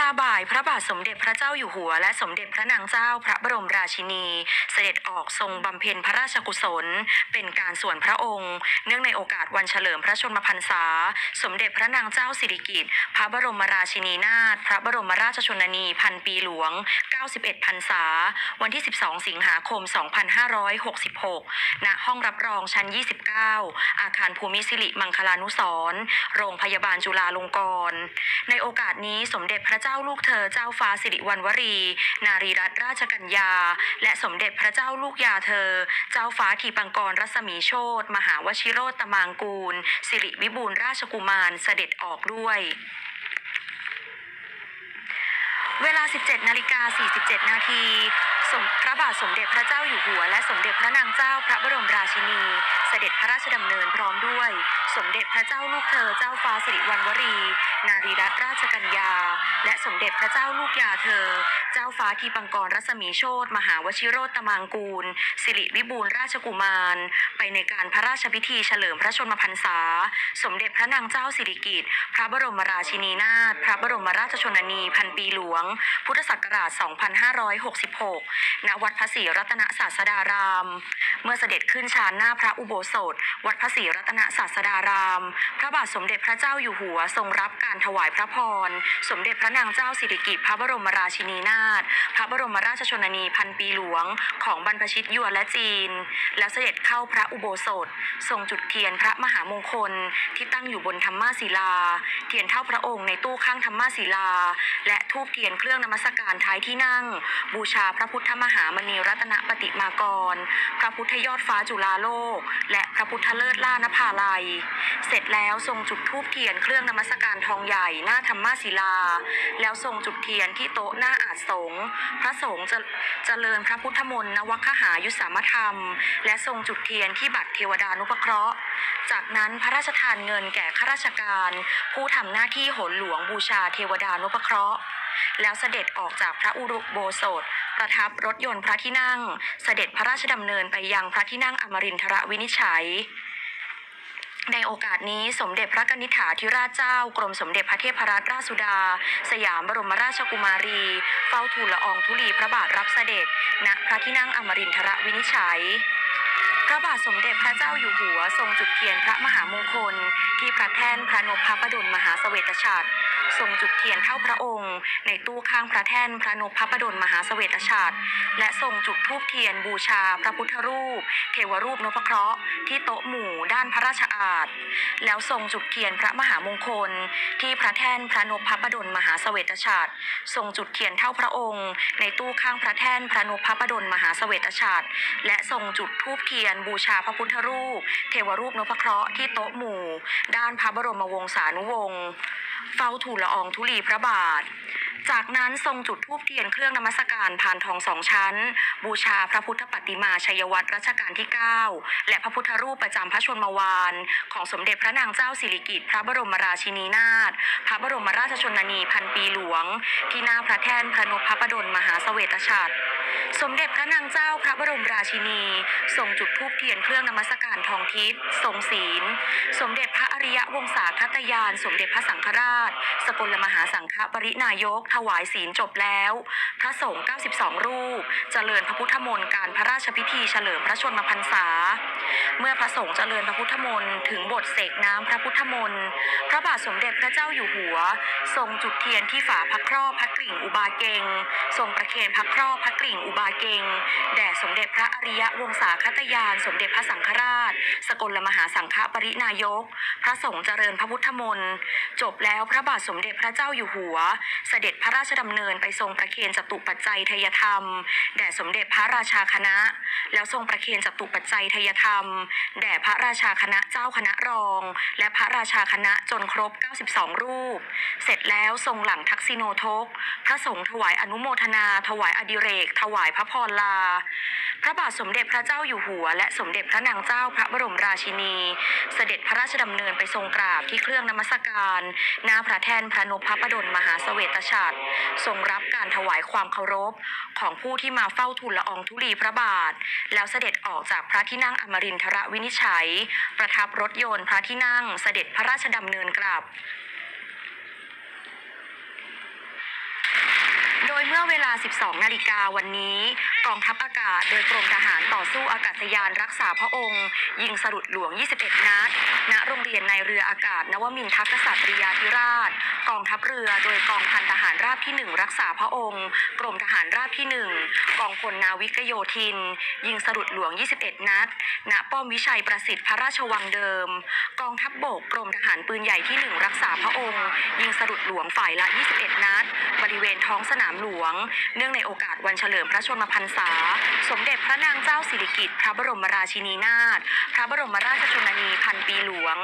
ลาบ่ายพระบาทสมเด็จพระเจ้าอยู่หัว และสมเด็จพระนางเจ้าพระบรมราชินี เสด็จออกทรงบำเพ็ญพระราชกุศล เป็นการส่วนพระองค์ เนื่องในโอกาสวันเฉลิมพระชนมพรรษา สมเด็จพระนางเจ้าสิริกิติ์พระบรมราชินีนาถพระบรมราชชนนีพันปีหลวง 91พรรษา วันที่ 12 สิงหาคม 2566 ณ ห้องรับรองชั้น 29 อาคารภูมิสิริมังคลานุสรโรงพยาบาลจุฬาลงกรณ์ในโอกาสนี้สมเด็จพระเจ้าลูกเธอเจ้าฟ้าสิริวัณวรี นารีรัตนราชกัญญา และสมเด็จพระเจ้าลูกยาเธอ เจ้าฟ้าทีปังกรรัศมีโชตมหาวชิโรตมังกูล สิริวิบูลราชกุมารเสด็จออกด้วยเวลา 17 นาฬิกา 47 นาทีสมพระบาทสมเด็จพระเจ้าอยู่หัว และสมเด็จพระนางเจ้าพระบรมราชินี เสด็จพระราชดำเนินพร้อมด้วย สมเด็จพระเจ้าลูกเธอเจ้าฟ้าสิริวัณวรี นารีรัตนราชกัญญา และสมเด็จพระเจ้าลูกยาเธอ เจ้าฟ้าทีปังกรรัศมีโชตมหาวชิโรตมางกูล สิริวิบูลราชกุมาร ไปในการพระราชพิธีเฉลิมพระชนมพรรษา สมเด็จพระนางเจ้าสิริกิติ์พระบรมราชินีนาถพระบรมราชชนนีพันปีหลวง พุทธศักราช 2566ณวัดพระศรีรัตนศาสดาราม เมื่อเสด็จขึ้นชานหน้าพระอุโบสถ วัดพระศรีรัตนศาสดาราม พระบาทสมเด็จพระเจ้าอยู่หัวทรงรับการถวายพระพร สมเด็จพระนางเจ้าสิริกิติ์พระบรมราชินีนาถ พระบรมราชชนนีพันปีหลวง ของบรรพชิตยวนและจีน แล้วเสด็จเข้าพระอุโบสถ ทรงจุดเทียนพระมหามงคลที่ตั้งอยู่บนธรรมาศิลา เทียนเท่าพระองค์ในตู้ข้างธรรมาศิลา และทูบเทียนเครื่องนมัสการท้ายที่นั่ง บูชาพระพุทธมหามณีรัตนปฏิมากร พระพุทธยอดฟ้าจุฬาโลก และพระพุทธเลิศล่านภาลัย เสร็จแล้วทรงจุดทูบเทียนเครื่องนมัสการทองใหญ่หน้าธรรมาศิลา แล้วทรงจุดเทียนที่โต๊ะหน้าอาจสงฆ์พระสงฆ์จะเจริญพระพุทธมนต์นวัคหายุสามธรรม และทรงจุดเทียนที่บัตรเทวดานุปเคราะห์ จากนั้นพระราชทานเงินแก่ข้าราชการ ผู้ทำหน้าที่โหนหลวงบูชาเทวดานุปเคราะห์ แล้วเสด็จออกจากพระอุรุโบสถ ประทับรถยนต์พระที่นั่ง เสด็จพระราชดำเนินไปยังพระที่นั่งอมรินทรวินิจฉัยในโอกาสนี้สมเด็จพระกนิษฐาธิราชเจ้ากรมสมเด็จพระเทพรัตนราชสุดา สยามบรมราชกุมารี เฝ้าทูลละอองธุลีพระบาทรับเสด็จณพระที่นั่งอมรินทรวินิจฉัย พระบาทสมเด็จพระเจ้าอยู่หัวทรงจุดเทียนพระมหามงคล ที่พระแท่นพระนพพระประดลมหาเสวตฉัตรทรงจุดเทียนเท่าพระองค์ ในตู้ข้างพระแท่นพระนพพระประดลมหาเสวตฉัตรและทรงจุดธูปเทียนบูชาพระพุทธรูป เทวรูปนพเคราะห์ที่โต๊ะหมู่ด้านพระราชอาณแล้วทรงจุดเทียนพระมหามงคล ที่พระแท่นพระนพพระประดลมหาเสวตฉัตรทรงจุดเทียนเท่าพระองค์ ในตู้ข้างพระแท่นพระนพพระประดลมหาเสวตฉัตรและทรงจุดธูปเทียนบูชาพระพุทธรูป เทวรูปนพเคราะห์ที่โต๊ะหมู่ ด้านพระบรมวงศานุวงศ์ เฝ้าทูลละอองธุลีพระบาท จากนั้นทรงจุดธูปเทียนเครื่องนมัสการผ่านทองสองชั้น บูชาพระพุทธปฏิมาชัยวัตรรัชกาลที่ 9 และพระพุทธรูปประจำพระชนมวาน ของสมเด็จพระนางเจ้าสิริกิติ์พระบรมราชินีนาถพระบรมราชชนนีพันปีหลวง ที่หน้าพระแท่นพระนพพระประดลมหาเสวตฉัตรสมเด็จพระนางเจ้าพระบรมราชินีทรงจุดธูปเทียนเครื่องนมัสการทองทิศทรงศีล สมเด็จพระอริยวงศาคตยาน สมเด็จพระสังฆราช สกลมหาสังฆปรินายก ถวายศีลจบแล้ว พระสงฆ์ 92 รูป เจริญพระพุทธมนต์การพระราชพิธีเฉลิมพระชนมพรรษา เมื่อพระสงฆ์เจริญพระพุทธมนต์ถึงบทเสกน้ำพระพุทธมนต์พระบาทสมเด็จพระเจ้าอยู่หัว ทรงจุดเทียนที่ฝาพระครอบพระกริ่งอุบาเกงทรงประเคนพระครอบพระกริ่งอุบาเกงแด่สมเด็จพระอริยวงศาคตยาน สมเด็จพระสังฆราช สกลมหาสังฆปรินายก พระสงฆ์เจริญพระพุทธมนต์จบแล้วพระบาทสมเด็จพระเจ้าอยู่หัว เสด็จพระราชดำเนินไปทรงประเคนจตุปัจจัยทยธรรม แด่สมเด็จพระราชาคณะ แล้วทรงประเคนจตุปัจจัยทยธรรม แด่พระราชาคณะเจ้าคณะรอง และพระราชาคณะจนครบ 92 รูป เสร็จแล้วทรงหลังทักษิโนทก พระสงฆ์ถวายอนุโมทนา ถวายอดิเรก ถวายพระพรลา พระบาทสมเด็จพระเจ้าอยู่หัว และสมเด็จพระนางเจ้าพระบรมราชินี เสด็จพระราชดำเนินไปทรงกราบที่เครื่องนมัสการ หน้าพระแท่นพระนพพระประดลมหาเสวตฉัตรทรงรับการถวายความเคารพ ของผู้ที่มาเฝ้าทูลละอองธุลีพระบาท แล้วเสด็จออกจากพระที่นั่งอมรินทรวินิจฉัย ประทับรถยนต์พระที่นั่งเสด็จพระราชดำเนินกลับโดยเมื่อเวลา 12 นาฬิกาวันนี้ กองทัพอากาศ โดยกรมทหารต่อสู้อากาศยานรักษาพระองค์ ยิงสลุดหลวง 21 นัด ณ โรงเรียนในเรืออากาศ นวมินทรกษัตริยาธิราช กองทัพเรือ โดยกองพันทหารราบที่ 1 รักษาพระองค์ กรมทหารราบที่ 1 กองพลนาวิกโยธิน ยิงสลุดหลวง 21 นัด ณ ป้อมวิชัยประสิทธิ์พระราชวังเดิม กองทัพบบกกรมทหารปืนใหญ่ที่ 1 รักษาพระองค์ ยิงสลุดหลวงฝ่ายละ 21 นัด บริเวณท้องสนามหลวง เนื่องในโอกาสวันเฉลิมพระชนมพรรษาษา สมเด็จพระนางเจ้าสิริกิติ์พระบรมราชินีนาถพระบรมราชชนนีพันปีหลวง